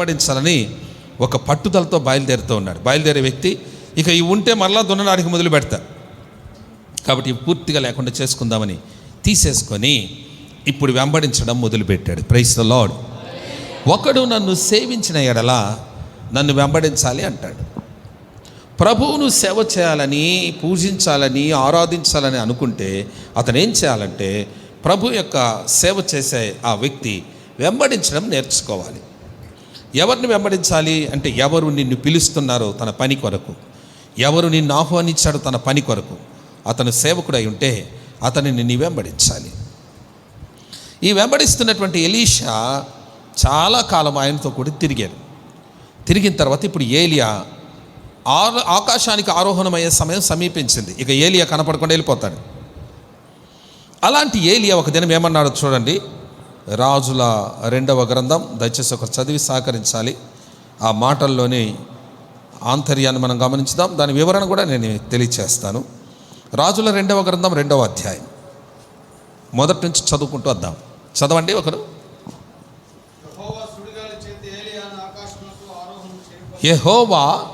వెంబడించాలని ఒక పట్టుదలతో బయలుదేరుతూ ఉన్నాడు. బయలుదేరే వ్యక్తి ఇక ఈ ఉంటే మరలా దున్నడానికి మొదలు పెడతా. కాబట్టి ఇవి పూర్తిగా లేకుండా చేసుకుందామని తీసేసుకొని ఇప్పుడు వెంబడించడం మొదలుపెట్టాడు. ప్రైస్ ద లాడ్ ఒకడు నన్ను సేవించిన ఎడల నన్ను వెంబడించాలి అంటాడు. ప్రభువును సేవ చేయాలని పూజించాలని ఆరాధించాలని అనుకుంటే అతను ఏం చేయాలంటే ప్రభు యొక్క సేవ చేసే ఆ వ్యక్తి వెంబడించడం నేర్చుకోవాలి. ఎవరిని వెంబడించాలి అంటే ఎవరు నిన్ను పిలుస్తున్నారో తన పని కొరకు. ఎవరు నిన్ను ఆహ్వానించాడో తన పని కొరకు. అతను సేవకుడై ఉంటే అతనిని నీ వెంబడించాలి. ఈ వెంబడిస్తున్నటువంటి ఎలీషా చాలా కాలం ఆయనతో కూడా తిరిగారు తిరిగిన తర్వాత ఇప్పుడు ఏలియా ఆరు ఆకాశానికి ఆరోహణమయ్యే సమయం సమీపించింది. ఇక ఏలియా కనపడకుండా వెళ్ళిపోతాడు. అలాంటి ఏలియా ఒక దినం ఏమన్నాడో చూడండి. రాజుల రెండవ గ్రంథం దయచేసి ఒక చదివి సహకరించాలి. ఆ మాటల్లోని ఆంతర్యాన్ని మనం గమనించుదాం. దాని వివరణ కూడా నేను తెలియచేస్తాను. రాజుల రెండవ గ్రంథం రెండవ అధ్యాయం. మొదటి నుంచి చదువుకుంటూ వద్దాం. చదవండి ఒకరు. యెహోవా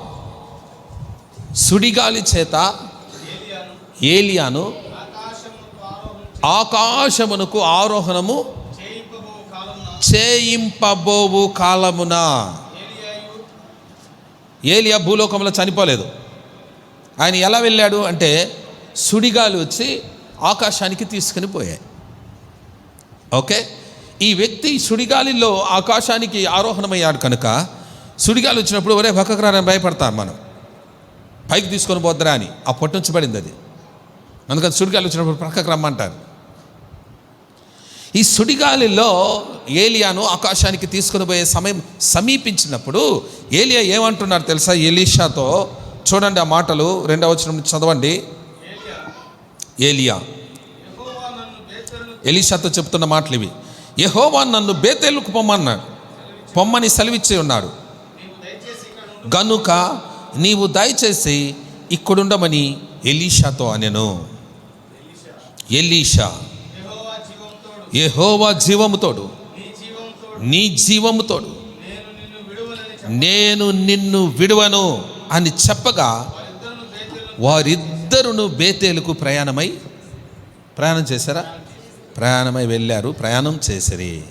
సుడిగాలి చేతి ఏలియాను ఆకాశమునకు ఆరోహణం చేయింపబోవు కాలమున. ఏలియా భూలోకంలో చనిపోలేదు. ఆయన ఎలా వెళ్ళాడు అంటే సుడిగాలు వచ్చి ఆకాశానికి తీసుకుని పోయాయి. ఓకే? ఈ వ్యక్తి సుడిగాలిలో ఆకాశానికి ఆరోహణమయ్యాడు కనుక సుడిగాలి వచ్చినప్పుడు ఒరే భక్కకరాని భయపడతాం మనం పైకి తీసుకొని పోద్దరా అని. ఆ పడింది అది. అందుకని సుడిగాలి వచ్చినప్పుడు ప్రక్కకు రమ్మంటారు. ఈ సుడిగాలిలో ఏలియాను ఆకాశానికి తీసుకుని పోయే సమయం సమీపించినప్పుడు ఏలియా ఏమంటున్నారు తెలుసా? ఎలీషాతో చూడండి ఆ మాటలు రెండవ వచ్చిన చదవండి. ఏలియా. ఎలీషాతో చెప్తున్న మాటలు ఇవి. యహోవా నన్ను బేతేలుకు పొమ్మన్నాడు. పొమ్మని సెలవిచ్చి ఉన్నాడు. గనుక నీవు దయచేసి ఇక్కడుండమని ఎలీషాతో అనెను. ఎలీషా. యహోవా జీవముతోడు. నీ జీవముతోడు. నేను నిన్ను విడువను అని చెప్పగా వారిద్దరును బేతేలు బేతేలుకు ప్రయాణమై ప్రయాణం చేశారా? ప్రయాణమై వెళ్ళారు ప్రయాణం చేసిరి.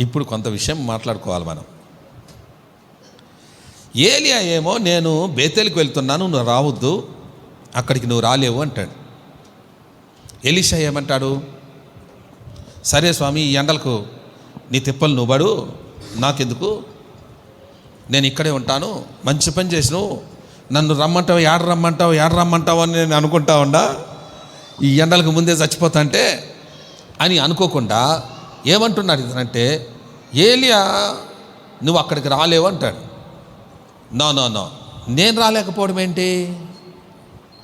ఇప్పుడు కొంత విషయం మాట్లాడుకోవాలి మనం. ఏలియా ఏమో నేను బేతేలుకు వెళ్తున్నాను నువ్వు రావద్దు అక్కడికి నువ్వు రాలేవు అంటాడు. ఎలిషా ఏమంటాడు? సరే స్వామి ఈ ఎండలకు నీ తిప్పలు నువ్వు పడు నాకెందుకు? నేను ఇక్కడే ఉంటాను మంచి పని చేసినావు నన్ను రమ్మంటావు ఏడ రమ్మంటావు ఏడ రమ్మంటావు అని నేను అనుకుంటా ఉండా. ఈ ఎండలకు ముందే చచ్చిపోతా అంటే అని అనుకోకుండా ఏమంటున్నాడు ఇతనంటే ఏలియా నువ్వు అక్కడికి రాలేవు అంటాడు. నో నో నో నేను రాలేకపోవడం ఏంటి?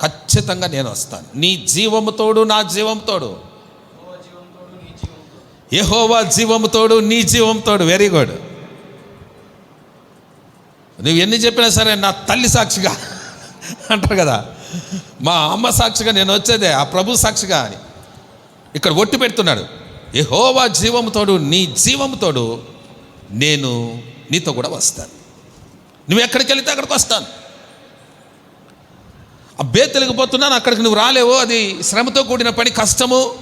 ఖచ్చితంగా నేను వస్తాను. నీ జీవముతోడు నా జీవంతోడు యెహోవా జీవముతోడు నీ జీవంతోడు వెరీ గుడ్ నువ్వు ఎన్ని చెప్పినా సరే నా తల్లి సాక్షిగా అంటారు కదా. మా అమ్మ సాక్షిగా నేను వచ్చేదే ఆ ప్రభు సాక్షిగా అని. ఇక్కడ ఒట్టి పెడుతున్నాడు. యెహోవా జీవముతోడు నీ జీవముతోడు నేను నీతో కూడా వస్తాను. నువ్వు ఎక్కడికి వెళితే అక్కడికి వస్తాను. ఆ తెలిగిపోతున్నాను అక్కడికి నువ్వు రాలేవు అది శ్రమతో కూడిన పని కష్టము.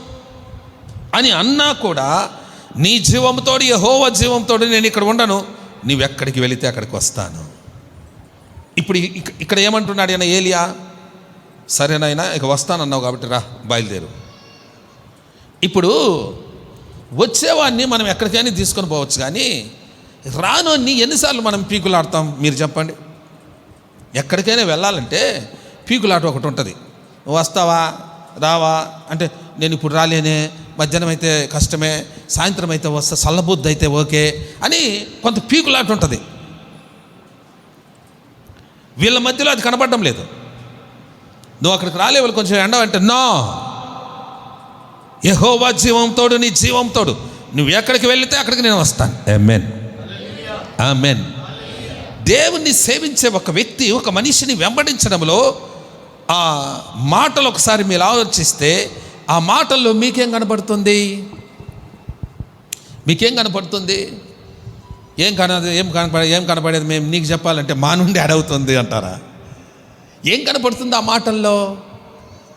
అని అన్నా కూడా నీ జీవంతో యహోవ జీవంతో నేను ఇక్కడ ఉండను. నీవెక్కడికి ఎక్కడికి వెళితే అక్కడికి వస్తాను. ఇప్పుడు ఇక్కడ ఏమంటున్నాడు ఆయన ఏలియా? సరేనైనా ఇక వస్తానన్నావు కాబట్టి రా బయలుదేరు. ఇప్పుడు వచ్చేవాడిని మనం ఎక్కడికైనా తీసుకొని పోవచ్చు కానీ రానోని ఎన్నిసార్లు మనం పీకులాడతాం మీరు చెప్పండి. ఎక్కడికైనా వెళ్ళాలంటే పీకులాట ఒకటి ఉంటుంది. వస్తావా? రావా? అంటే నేను ఇప్పుడు రాలేనే మధ్యాహ్నం అయితే కష్టమే సాయంత్రం అయితే వస్తే చల్లబుద్ధి అయితే ఓకే అని కొంత పీకులాట ఉంటుంది. వీళ్ళ మధ్యలో అది కనపడడం లేదు. నువ్వు అక్కడికి రాలే వాళ్ళు కొంచెం ఎండ అంటే నో యహోవా జీవంతోడు నీ జీవంతోడు నువ్వు ఎక్కడికి వెళితే అక్కడికి నేను వస్తాను. ఆమెన్ ఆమెన్ దేవుణ్ణి సేవించే ఒక వ్యక్తి ఒక మనిషిని వెంబడించడంలో ఆ మాటలు ఒకసారి మీరు ఆలోచిస్తే ఆ మాటల్లో మీకేం కనపడుతుంది? మీకేం కనపడుతుంది? ఏం కనదు ఏం కనపడే ఏం కనపడేది మేము నీకు చెప్పాలంటే మా నుండి అడవుతుంది అంటారా? ఏం కనపడుతుంది ఆ మాటల్లో?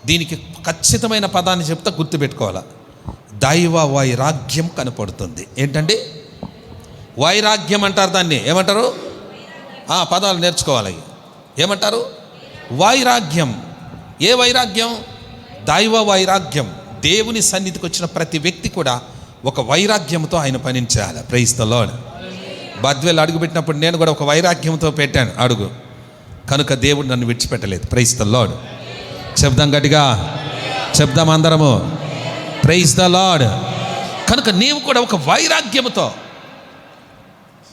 దీనికి ఖచ్చితమైన పదాన్ని చెప్తా గుర్తుపెట్టుకోవాలా. దైవ వైరాగ్యం కనపడుతుంది. ఏంటండి? వైరాగ్యం అంటారు దాన్ని. ఏమంటారు? ఆ పదాలు నేర్చుకోవాలి. ఏమంటారు? వైరాగ్యం. ఏ వైరాగ్యం? దైవ వైరాగ్యం దేవుని సన్నిధికి వచ్చిన ప్రతి వ్యక్తి కూడా ఒక వైరాగ్యంతో ఆయన పనించాలి ప్రయిస్తలో బద్వేలు అడుగుపెట్టినప్పుడు నేను కూడా ఒక వైరాగ్యంతో పెట్టాను. అడుగు. కనుక దేవుడు నన్ను విడిచిపెట్టలేదు. ప్రైస్తలో చెప్దాం గట్టిగా. చెప్దాం అందరము. ప్రైస్ ద లాడ్ కనుక నీవు కూడా ఒక వైరాగ్యముతో.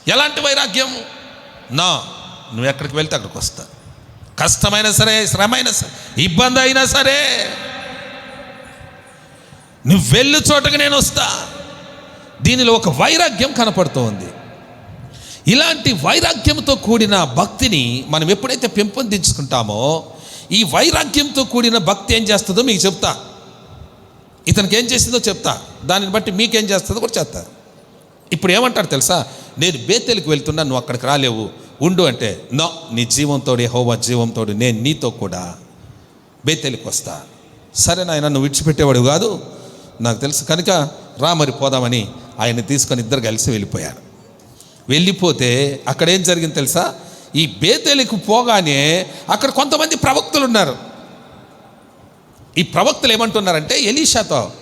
ఎలాంటి వైరాగ్యం నా నువ్వు ఎక్కడికి వెళ్తే అక్కడికి వస్తా. కష్టమైనా సరే శ్రమ అయినా సరే ఇబ్బంది అయినా సరే. నువ్వు వెళ్ళు చోటకి నేను వస్తా. దీనిలో ఒక వైరాగ్యం కనపడుతోంది. ఇలాంటి వైరాగ్యంతో కూడిన భక్తిని మనం ఎప్పుడైతే పెంపొందించుకుంటామో ఈ వైరాగ్యంతో కూడిన భక్తి ఏం చేస్తుందో మీకు చెప్తా. ఇతనికి ఏం చేసిందో చెప్తా. దానిని బట్టి మీకేం చేస్తుందో కూడా చెప్తా. ఇప్పుడు ఏమంటాడు తెలుసా? నేను బేతెలికి వెళ్తున్నా నువ్వు అక్కడికి రాలేవు. ఉండు అంటే నో నీ జీవంతో హోవా జీవంతో నేను నీతో కూడా బేతెలికి వస్తా. సరే నాయన నువ్వు విడిచిపెట్టేవాడు కాదు. నాకు తెలుసు. కనుక రా మరి పోదామని ఆయన తీసుకొని ఇద్దరు కలిసి వెళ్ళిపోయారు. వెళ్ళిపోతే అక్కడ ఏం జరిగింది తెలుసా? ఈ బేతేలికి పోగానే అక్కడ కొంతమంది ప్రవక్తలు ఉన్నారు. ఈ ప్రవక్తలు ఏమంటున్నారంటే ఎలీషాతో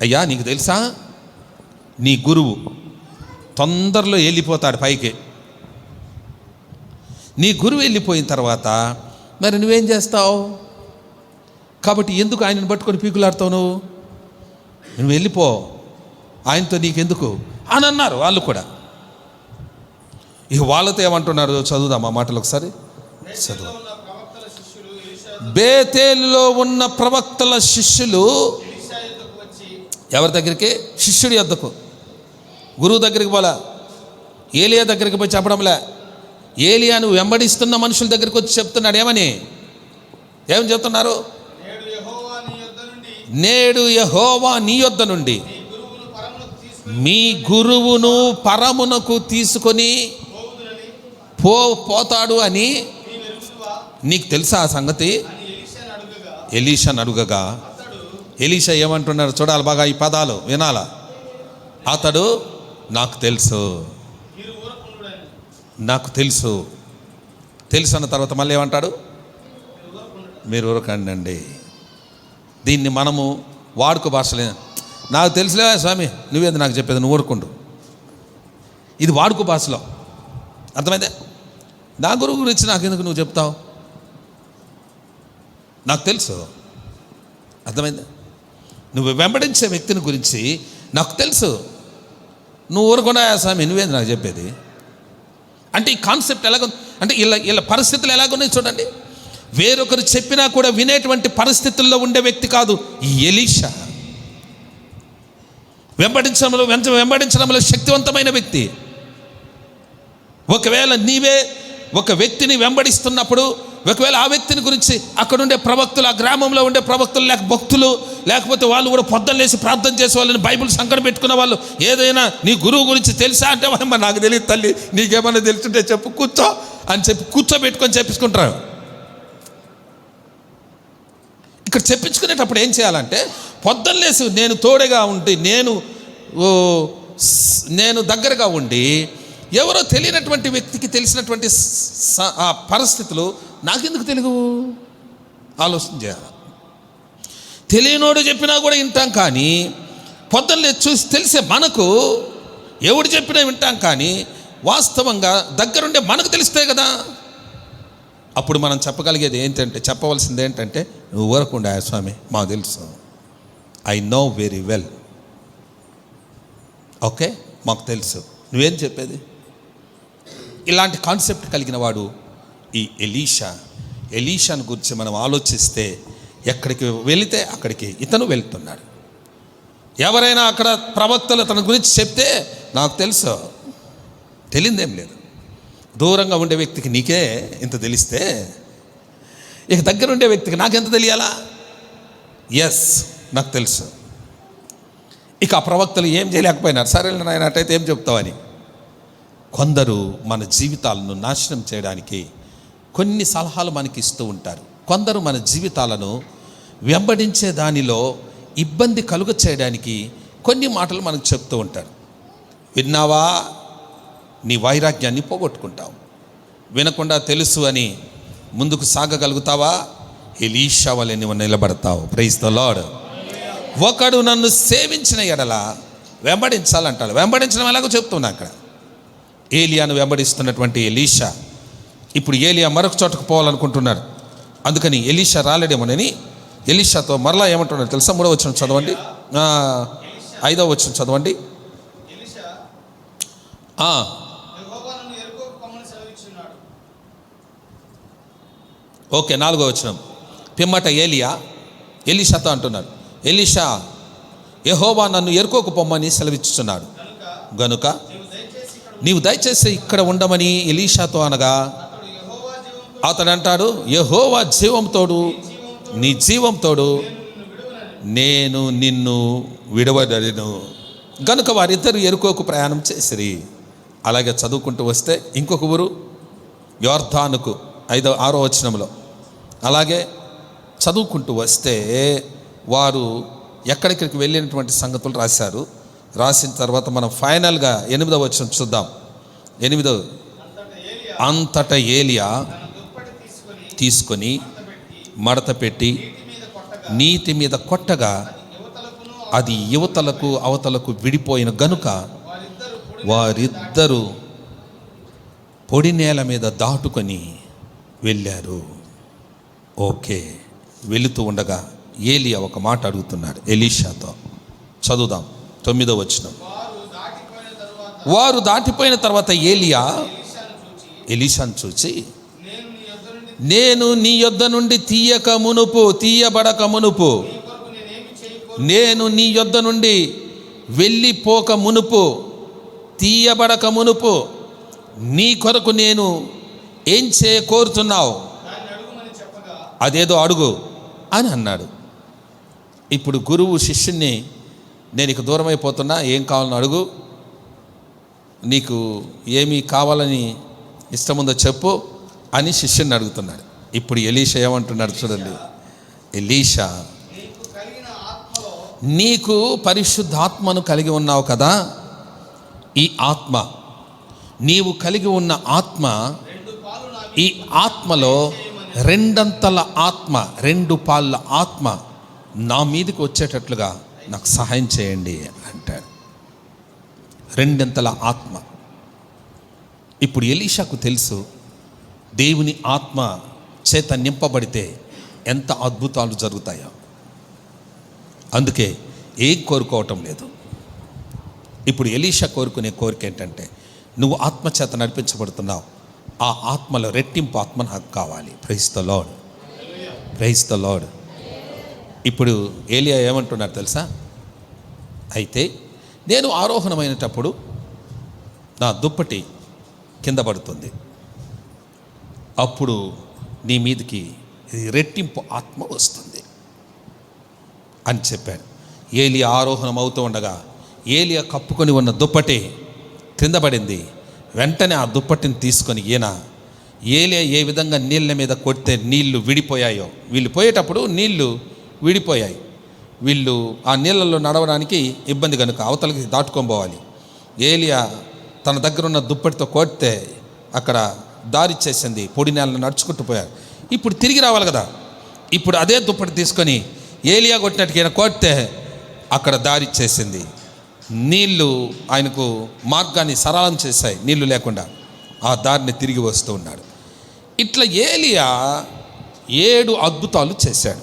అయ్యా నీకు తెలుసా? నీ గురువు తొందరలో వెళ్ళిపోతాడు పైకి. నీ గురువు వెళ్ళిపోయిన తర్వాత మరి నువ్వేం చేస్తావు? కాబట్టి ఎందుకు ఆయనను పట్టుకొని పీకులాడుతావు నువ్వు? నువ్వు వెళ్ళిపో. ఆయనతో నీకెందుకు? అని అన్నారు వాళ్ళు కూడా. ఇక వాళ్ళతో ఏమంటున్నారు? చదువుదాం ఆ మాటలు ఒకసారి. చదువు. బేతేలులో ఉన్న ప్రవక్తల శిష్యులు ఎవరి దగ్గరికి? శిష్యుడి వద్దకు గురువు దగ్గరికి పోలా. ఏలియా దగ్గరికి పోయి చెప్పడంలే. ఏలియాను వెంబడిస్తున్న మనుషుల దగ్గరికి వచ్చి చెప్తున్నాడు. ఏమని? ఏం చెప్తున్నారు నేడు యెహోవా నీ యొద్ద నేడు యహోవా నీ యొద్ద నుండి మీ గురువును పరమునకు తీసుకొని పో పోతాడు అని నీకు తెలుసా ఆ సంగతి? అని ఎలీషాను అడుగగా. ఎలీషా ఏమంటున్నారు చూడాలి బాగా ఈ పదాలు వినాలా? అతడు నాకు తెలుసు. నాకు తెలుసు. తెలుసు అన్న తర్వాత మళ్ళీ ఏమంటాడు? మీరు ఊరకండి దీన్ని మనము వాడుకో భాషలే. నాకు తెలుసులే స్వామి నువ్వేది నాకు చెప్పేది? నువ్వు ఊరుకుండు ఇది వాడుకో భాషలో. అర్థమైందే? నా గురువు గురించి నాకు ఎందుకు నువ్వు చెప్తావు? నాకు తెలుసు. అర్థమైందా? నువ్వు వెంబడించే వ్యక్తిని గురించి నాకు తెలుసు. నువ్వు ఊరుకుండా స్వామి? నువ్వేది నాకు చెప్పేది? అంటే ఈ కాన్సెప్ట్ ఎలాగ అంటే ఇలా ఇలా పరిస్థితులు ఎలాగున్నాయి చూడండి. వేరొకరు చెప్పినా కూడా వినేటువంటి పరిస్థితుల్లో ఉండే వ్యక్తి కాదు ఈ ఎలీషా. వెంబడించడంలో వెంచ వెంబడించడంలో శక్తివంతమైన వ్యక్తి. ఒకవేళ నీవే ఒక వ్యక్తిని వెంబడిస్తున్నప్పుడు ఒకవేళ ఆ వ్యక్తిని గురించి అక్కడ ఉండే ప్రవక్తులు ఆ గ్రామంలో ఉండే ప్రవక్తులు లేక భక్తులు లేకపోతే వాళ్ళు కూడా పొద్దున్న లేసి ప్రార్థన చేసే వాళ్ళని బైబిల్ సంకట పెట్టుకున్న వాళ్ళు ఏదైనా నీ గురువు గురించి తెలుసా అంటే నాకు తెలియదు తల్లి నీకేమైనా తెలుసుంటే చెప్పు కూర్చో అని చెప్పి కూర్చోబెట్టుకొని చెప్పించుకుంటారు ఇక్కడ చెప్పించుకునేటప్పుడు ఏం చేయాలంటే పొద్దున్నేసి నేను తోడుగా ఉండి నేను ఓ, నేను దగ్గరగా ఉండి ఎవరో తెలియనటువంటి వ్యక్తికి తెలిసినటువంటి స- ఆ పరిస్థితులు నాకెందుకు తెలుగు? ఆలోచన చేయాలి. తెలియనోడు చెప్పినా కూడా వింటాం కానీ పొద్దున్నే చూసి తెలిసే మనకు ఎవడు చెప్పినా వింటాం కానీ వాస్తవంగా దగ్గరుండే మనకు తెలిస్తే కదా. అప్పుడు మనం చెప్పగలిగేది ఏంటంటే చెప్పవలసింది ఏంటంటే నువ్వు ఊరకుండా స్వామి మాకు తెలుసు. I know very well okay? మాకు తెలుసు. నువ్వేం చెప్పేది? ఇలాంటి కాన్సెప్ట్ కలిగిన వాడు ఈ ఎలీషా. ఎలీషాను గురించి మనం ఆలోచిస్తే ఎక్కడికి వెళితే అక్కడికి ఇతను వెళ్తున్నాడు. ఎవరైనా అక్కడ ప్రవక్తలు తన గురించి చెప్తే నాకు తెలుసు. తెలియదేం లేదు. దూరంగా ఉండే వ్యక్తికి నీకే ఇంత తెలిస్తే ఇక దగ్గర ఉండే వ్యక్తికి నాకెంత తెలియాలా? ఎస్ నాకు తెలుసు. ఇక ఆ ప్రవక్తలు ఏం చేయలేకపోయినారు? సరే నాయన అట్టయితే ఏం చెప్తావని కొందరు మన జీవితాలను నాశనం చేయడానికి కొన్ని సలహాలు మనకి ఇస్తూ ఉంటారు. కొందరు మన జీవితాలను వెంబడించే దానిలో ఇబ్బంది కలుగ చేయడానికి కొన్ని మాటలు మనకు చెప్తూ ఉంటారు. విన్నావా? నీ వైరాగ్యాన్ని పోగొట్టుకుంటావు. వినకుండా తెలుసు అని ముందుకు సాగగలుగుతావా? ఎలీషా వలె నువ్వు నిలబడతావు. ప్రైజ్ ద లాడ్ ఒకడు నన్ను సేవించిన ఎడల వెంబడించాలంటాడు. వెంబడించడం ఎలాగో చెప్తున్నా అక్కడ. ఏలియాను వెంబడిస్తున్నటువంటి ఎలీషా. ఇప్పుడు ఏలియా మరొక చోటకు పోవాలనుకుంటున్నాడు. అందుకని ఎలీషా రాలేడేమోనని ఎలీషాతో మరలా ఏమంటున్నాడు తెలుసా? మూడో వచ్చిన చదవండి. ఐదో వచ్చిన చదవండి ఎలిషా ఆ, యెహోవా నన్ను ఎరుకోకు పొమ్మని సెలవిచ్చున్నాడు ఓకే నాలుగో వచనం. పిమ్మట ఏలియా ఎలీషాతో అంటున్నాడు. ఎలీషా యహోవా నన్ను ఎరుకోకు పొమ్మని సెలవిచ్చుచున్నాడు. గనుక నీవు దయచేసి ఇక్కడ ఉండమని ఎలీషాతో అనగా అతడు అతడు అంటాడు యహోవా జీవంతోడు నీ జీవంతోడు నేను నిన్ను విడవడను. గనుక వారిద్దరు ఎరుకోకు ప్రయాణం చేసిరి. అలాగే చదువుకుంటూ వస్తే ఇంకొక ఊరు యోర్ధానుకు ఐదో ఆరో వచనంలో. అలాగే చదువుకుంటూ వస్తే వారు ఎక్కడికి వెళ్ళినటువంటి సంగతులు రాశారు. రాసిన తర్వాత మనం ఫైనల్గా ఎనిమిదో వచ్చిన చూద్దాం. ఎనిమిదో. అంతటా ఏలియా అంతట ఏలియా తీసుకొని మడత పెట్టి నీతి మీద కొట్టగా అది యువతలకు అవతలకు విడిపోయిన గనుక వారిద్దరూ పొడి నేల మీద దాటుకొని వెళ్ళారు. ఓకే. వెళుతూ ఉండగా ఏలియా ఒక మాట అడుగుతున్నాడు. ఎలీషాతో చదువుదాం. తొమ్మిదో వచ్చిన వారు దాటిపోయిన తర్వాత ఏలియా ఎలీషాను చూచి నేను నీ యొద్ద నుండి తీయక మునుపు తీయబడక మునుపు నేను నీ యొద్ద నుండి వెళ్ళిపోక మునుపు తీయబడక మునుపు నీ కొరకు నేను ఏం చేయ కోరుతున్నావు అదేదో అడుగు అని అన్నాడు. ఇప్పుడు గురువు శిష్యుణ్ణి నేను ఇక దూరం అయిపోతున్నా ఏం కావాలని అడుగు? నీకు ఏమి కావాలని ఇష్టముందో చెప్పు అని శిష్యుని అడుగుతున్నాడు. ఇప్పుడు ఎలీషా ఏమంటున్నాడు చూడండి. ఎలీషా నీకు పరిశుద్ధాత్మను కలిగి ఉన్నావు కదా? ఈ ఆత్మ నీవు కలిగి ఉన్న ఆత్మ ఈ ఆత్మలో రెండంతల ఆత్మ రెండు పాళ్ళ ఆత్మ నా మీదకి వచ్చేటట్లుగా నాకు సహాయం చేయండి అంటాడు. రెండంతల ఆత్మ. ఇప్పుడు ఎలీషాకు తెలుసు దేవుని ఆత్మ చేత నింపబడితే ఎంత అద్భుతాలు జరుగుతాయో. అందుకే ఏం కోరుకోవటం లేదు. ఇప్పుడు ఎలీషా కోరుకునే కోరిక ఏంటంటే నువ్వు ఆత్మ చేత నడిపించబడుతున్నావు ఆ ఆత్మలో రెట్టింపు ఆత్మ నాకు కావాలి. Praise the lord praise the lord ఇప్పుడు ఏలియా ఏమంటున్నారు తెలుసా? అయితే నేను ఆరోహణమైనటప్పుడు నా దుప్పటి కింద పడుతుంది. అప్పుడు నీ మీదకి రెట్టింపు ఆత్మ వస్తుంది. అని చెప్పాడు ఏలియా ఆరోహణం అవుతూ ఉండగా ఏలియా కప్పుకొని ఉన్న దుప్పటి క్రింద పడింది. వెంటనే ఆ దుప్పటిని తీసుకొని ఈయన ఏలియా ఏ విధంగా నీళ్ళ మీద కొడితే నీళ్ళు విడిపోయాయో వీళ్ళు పోయేటప్పుడు నీళ్ళు విడిపోయాయి. వీళ్ళు ఆ నీళ్ళల్లో నడవడానికి ఇబ్బంది కనుక అవతలకి దాటుకోబోవాలి పోవాలి. ఏలియా తన దగ్గర ఉన్న దుప్పటితో కొడితే అక్కడ దారి చేసింది పొడి నేలను నడుచుకుంటూ పోయారు ఇప్పుడు తిరిగి రావాలి కదా. ఇప్పుడు అదే దుప్పటి తీసుకొని ఏలియా కొట్టినట్టుగా ఈయన కొడితే అక్కడ దారి చేసింది. నీళ్ళు ఆయనకు మార్గాన్ని సరళం చేశాయి. నీళ్ళు లేకుండా ఆ దారిని తిరిగి వస్తూ ఉన్నాడు. ఇట్లా ఏలియా ఏడు అద్భుతాలు చేశాడు.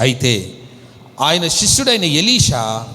అయితే ఆయన శిష్యుడైన ఎలీషా